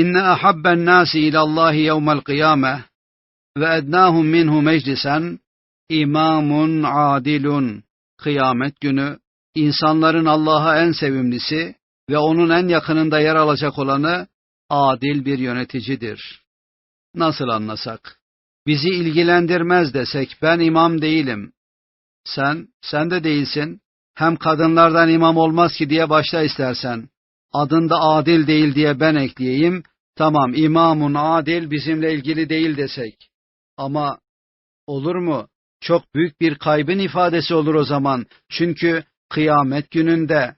İnne ahabben nasi ilallahi yevmel kıyame ve ednahum minhu meclisen imamun adilun. Kıyamet günü insanların Allah'a en sevimlisi ve onun en yakınında yer alacak olanı adil bir yöneticidir. Nasıl anlasak? Bizi ilgilendirmez desek ben imam değilim. Sen, sen de değilsin. Hem kadınlardan imam olmaz ki diye başla istersen. Adında adil değil diye ben ekleyeyim. Tamam imamun adil bizimle ilgili değil desek. Ama olur mu? Çok büyük bir kaybın ifadesi olur o zaman. Çünkü kıyamet gününde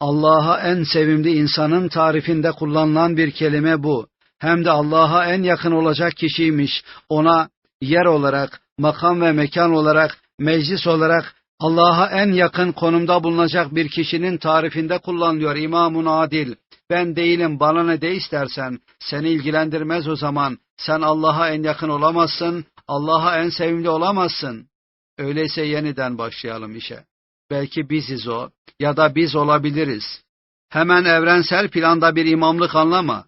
Allah'a en sevimli insanın tarifinde kullanılan bir kelime bu. Hem de Allah'a en yakın olacak kişiymiş. Ona yer olarak, makam ve mekan olarak, meclis olarak Allah'a en yakın konumda bulunacak bir kişinin tarifinde kullanılıyor İmamun Adil. Ben değilim bana ne de istersen seni ilgilendirmez o zaman. Sen Allah'a en yakın olamazsın, Allah'a en sevimli olamazsın. Öyleyse yeniden başlayalım işe. Belki biziz o ya da biz olabiliriz. Hemen evrensel planda bir imamlık anlama.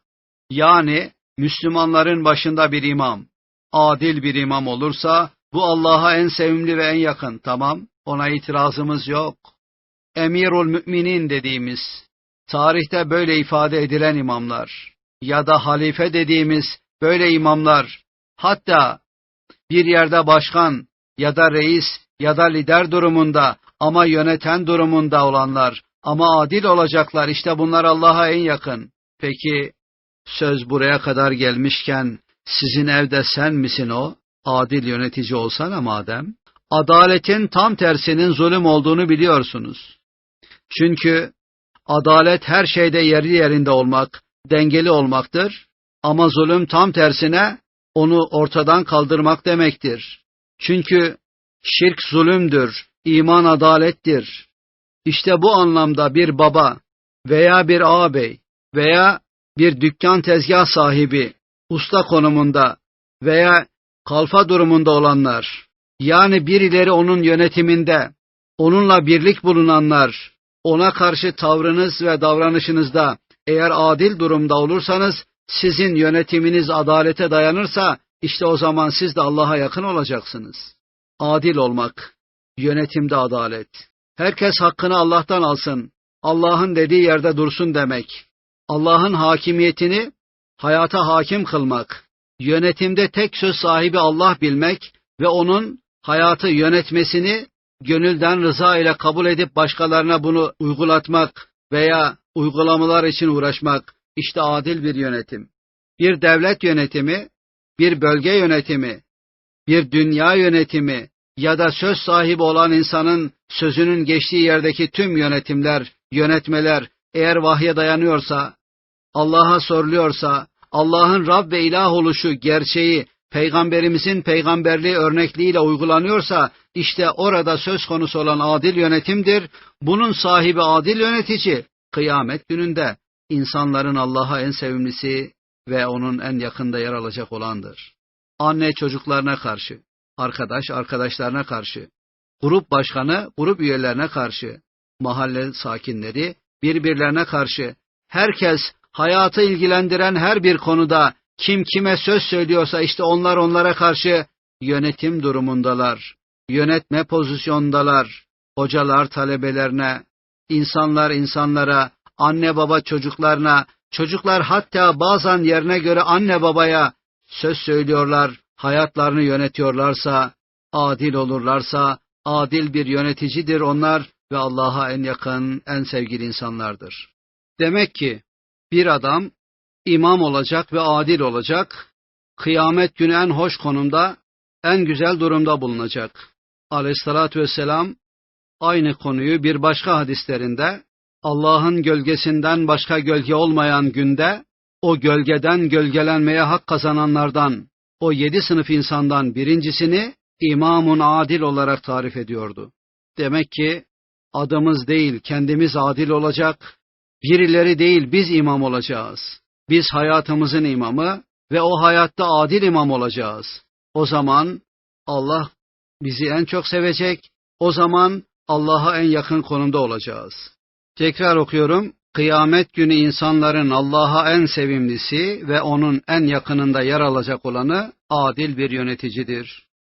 Yani Müslümanların başında bir imam. Adil bir imam olursa bu Allah'a en sevimli ve en yakın. Tamam, ona itirazımız yok. Emirul Müminin dediğimiz, tarihte böyle ifade edilen imamlar ya da halife dediğimiz böyle imamlar, hatta bir yerde başkan ya da reis ya da lider durumunda ama yöneten durumunda olanlar ama adil olacaklar işte bunlar Allah'a en yakın. Peki söz buraya kadar gelmişken sizin evde sen misin o? Adil yönetici olsana madem. Adaletin tam tersinin zulüm olduğunu biliyorsunuz. Çünkü adalet her şeyde yerli yerinde olmak, dengeli olmaktır. Ama zulüm tam tersine onu ortadan kaldırmak demektir. Çünkü şirk zulümdür, iman adalettir. İşte bu anlamda bir baba veya bir ağabey veya bir dükkan tezgah sahibi, usta konumunda veya kalfa durumunda olanlar, yani birileri onun yönetiminde, onunla birlik bulunanlar, ona karşı tavrınız ve davranışınızda eğer adil durumda olursanız, sizin yönetiminiz adalete dayanırsa, işte o zaman siz de Allah'a yakın olacaksınız. Adil olmak, yönetimde adalet. Herkes hakkını Allah'tan alsın, Allah'ın dediği yerde dursun demek. Allah'ın hakimiyetini hayata hakim kılmak, yönetimde tek söz sahibi Allah bilmek ve onun hayatı yönetmesini gönülden rıza ile kabul edip başkalarına bunu uygulatmak veya uygulamalar için uğraşmak işte adil bir yönetim. Bir devlet yönetimi, bir bölge yönetimi, bir dünya yönetimi ya da söz sahibi olan insanın sözünün geçtiği yerdeki tüm yönetimler, yönetmeler eğer vahye dayanıyorsa, Allah'a soruluyorsa, Allah'ın Rab ve ilah oluşu gerçeği peygamberimizin peygamberliği örnekliğiyle uygulanıyorsa işte orada söz konusu olan adil yönetimdir. Bunun sahibi adil yönetici kıyamet gününde insanların Allah'a en sevimlisi ve onun en yakında yer alacak olandır. Anne çocuklarına karşı, arkadaş arkadaşlarına karşı, grup başkanı grup üyelerine karşı, mahalle sakinleri birbirlerine karşı, herkes hayatı ilgilendiren her bir konuda kim kime söz söylüyorsa işte onlar onlara karşı yönetim durumundalar, yönetme pozisyondalar, hocalar talebelerine, insanlar insanlara, anne baba çocuklarına, çocuklar hatta bazen yerine göre anne babaya söz söylüyorlar, hayatlarını yönetiyorlarsa, adil olurlarsa, adil bir yöneticidir onlar ve Allah'a en yakın, en sevgili insanlardır. Demek ki bir adam imam olacak ve adil olacak, kıyamet günü en hoş konumda, en güzel durumda bulunacak. Aleyhissalatü vesselam aynı konuyu bir başka hadislerinde Allah'ın gölgesinden başka gölge olmayan günde o gölgeden gölgelenmeye hak kazananlardan o yedi sınıf insandan birincisini imamun adil olarak tarif ediyordu. Demek ki adımız değil kendimiz adil olacak, birileri değil biz imam olacağız. Biz hayatımızın imamı ve o hayatta adil imam olacağız. O zaman Allah bizi en çok sevecek, o zaman Allah'a en yakın konumda olacağız. Tekrar okuyorum. Kıyamet günü insanların Allah'a en sevimlisi ve onun en yakınında yer alacak olanı adil bir yöneticidir.